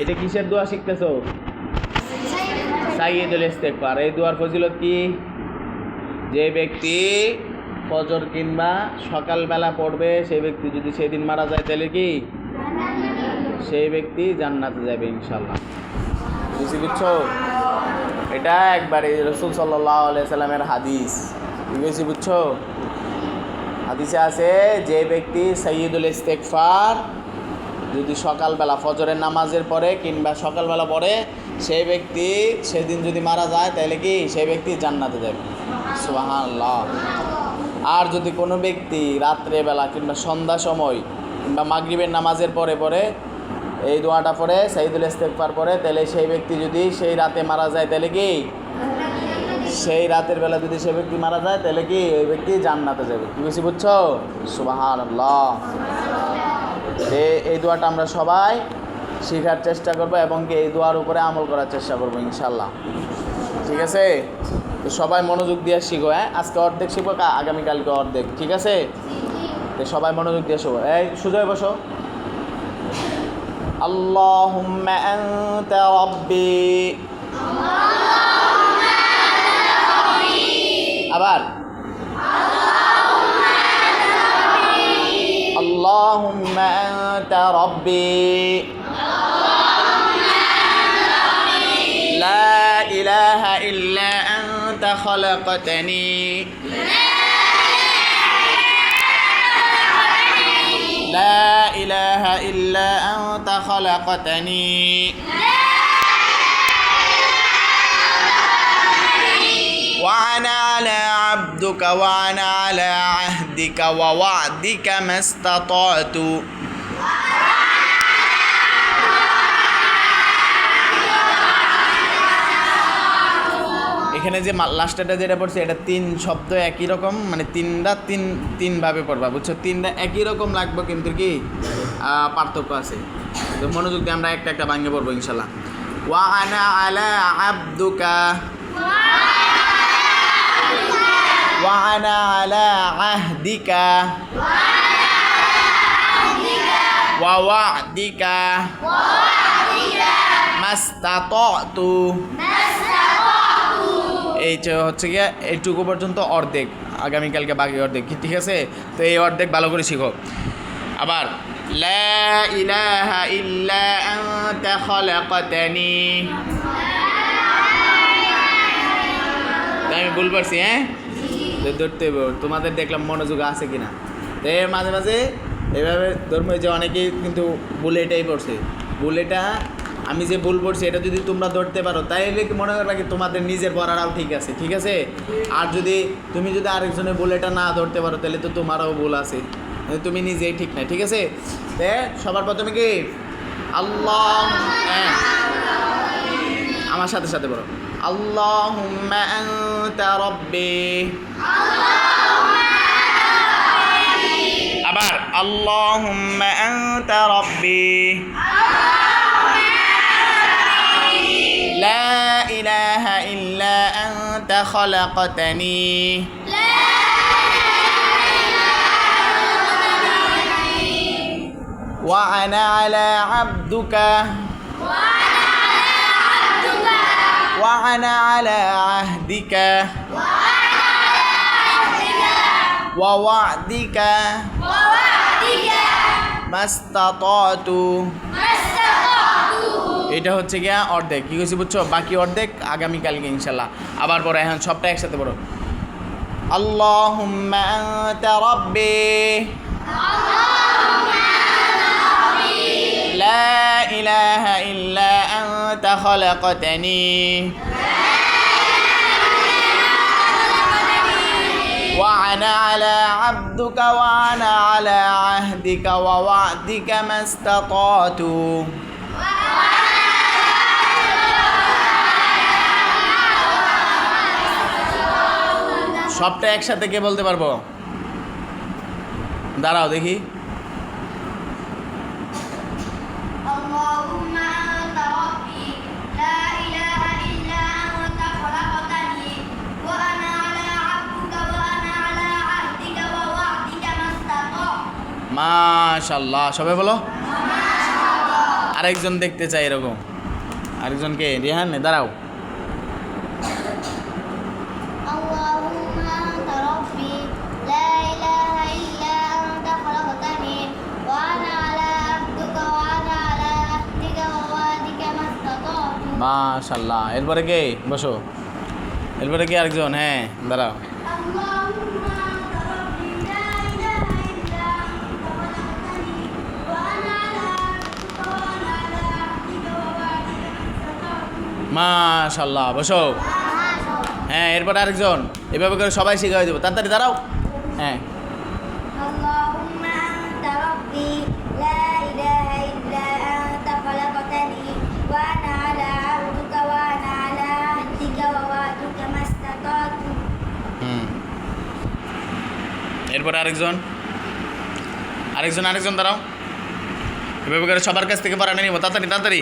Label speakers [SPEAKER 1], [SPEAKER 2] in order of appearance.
[SPEAKER 1] এটা কিসের দোয়া শিখতেছো? সাইয়দুল ইস্তেগফার। এই দোয়ার ফজিলত কি? যে ব্যক্তি ফজর কিংবা সকালবেলা পড়বে, সেই ব্যক্তি যদি সেদিন মারা যায়, তাহলে কি? সেই ব্যক্তি জান্নাতে যাবে ইনশাল্লাহ বুঝি বুঝছ? এটা একবারে রসুল সাল্লাহ আলিয়া সাল্লামের হাদিস। বুঝেছি বুঝছ? হাদিসে আছে, যে ব্যক্তি সৈয়দুল ইস্তেকফার যদি সকালবেলা ফজরের নামাজের পরে কিংবা সকালবেলা পড়ে, সেই ব্যক্তি সেদিন যদি মারা যায়, তাহলে কি সেই ব্যক্তি জান্নাতে যাবে। সুবহানাল্লাহ। আর যদি কোনো ব্যক্তি রাত্রেবেলা কিংবা সন্ধ্যা সময় কিংবা মাগরিবের নামাজের পরে পরে এই দোয়াটা পরে সাইদুল ইস্তেকফার পরে তাহলে সেই ব্যক্তি যদি সেই রাতে মারা যায়, তাহলে কি সেই রাতের বেলা যদি সে ব্যক্তি মারা যায় তাহলে কি ওই ব্যক্তি জান্নাতে যাবে কি বেশি বুঝছো সুবাহান এই দোয়াটা আমরা সবাই শেখার চেষ্টা করব এবং কি এই দোয়ার উপরে আমল করার চেষ্টা করবো ইনশাল্লাহ ঠিক আছে তো সবাই মনোযোগ দিয়ে শিখো হ্যাঁ আজকে অর্ধেক শিখবো কা- আগামীকালকে অর্ধেক ঠিক আছে তো সবাই মনোযোগ দিয়ে শিখো এই সুজয় বসো اللهم أنت ربي আবার اللهم أنت ربي لا إله إلا أنت خلقتني لا إله إلا أنت خلقتني وأنا عبدك وأنا على عهدك ووعدك ما استطعت এখানে যে লাস্টটা যেটা পড়ছে এটা তিন শব্দ একই রকম মানে তিনটা তিন তিনভাবে পড়বা বুঝছো তিনটা একই রকম লাগবে কিন্তু কি আহ, পার্থক্য আছে তো মনোযোগ দিয়ে আমরা একটা একটা ভাঙে পড়বো ইনশাল্লাহ ওয়ানা আলা আব্দুকা وأنا على عهدك ووعدك ما استطعت এইটা হচ্ছে গিয়ে এইটুকু পর্যন্ত অর্ধেক আগামীকালকে বাকি অর্ধেক কি ঠিক আছে তো এই অর্ধেক ভালো করে শিখো আবার লা ইলাহা ইল্লা আনতা খলাকতানি তো আমি ভুল পারছি হ্যাঁ তো ধরতে তোমাদের দেখলাম মনোযোগ আছে কিনা। তো এর মাঝে মাঝে এভাবে ধর্ম যে অনেকেই কিন্তু বুলেটাই পড়ছে। বুলেটা, আমি যে ভুল পড়ছি, এটা যদি তোমরা ধরতে পারো, তাইলে কি মনে করবে কি তোমাদের নিজের পড়াটাও ঠিক আছে ঠিক আছে? আর যদি তুমি যদি আরেকজনের বুলেটা না ধরতে পারো তাহলে তো তোমারও ভুল আছে। তুমি নিজেই ঠিক নাই, ঠিক আছে? তে সবার প্রথমে কি? আল্লাহ হ্যাঁ। আমার সাথে সাথে বলো اللهم أنت ربي. اللهم أنت ربي اللهم أنت ربي. لا إله إلا أنت خلقتني. وأنا على عبدك. وأنا على عهدك ووعدك ما استطعت এটা হচ্ছে গিয়া অর্ধেক কি কইছি বুঝছো বাকি অর্ধেক আগামীকালকে ইনশাল্লাহ আবার পরে এখন সবটা একসাথে পড়ো আল্লাহুম্মা আনতা রাব্বি لا إله إلا أنت خلقتني وأنا على عبدك وأنا على عهدك ووعدك ما استطعت সবটা একসাথে কে বলতে পারবো দাঁড়াও দেখি
[SPEAKER 2] اللهم أنت ربي মাশাল্লাহ সবে বলো। আরেকজন দেখতে চাই এরকম। আরেকজনকে রিহান দাঁড়াও। মাশাল্লাহ এরপরে কে? বসো। এরপরে কে আরেকজন? হ্যাঁ দাঁড়াও। মাশাল্লাহ বসো। হ্যাঁ এরপর আরেকজন। এভাবে করে সবাই শিখাই দেবো। তাড়াতাড়ি দাঁড়াও। হ্যাঁ। এরপরে আরেকজন। আরেকজন আরেকজন দাঁড়াও। এভাবে করে সবার কাছ থেকে পারা নিয়ে নিবো। তাড়াতাড়ি তাড়াতাড়ি।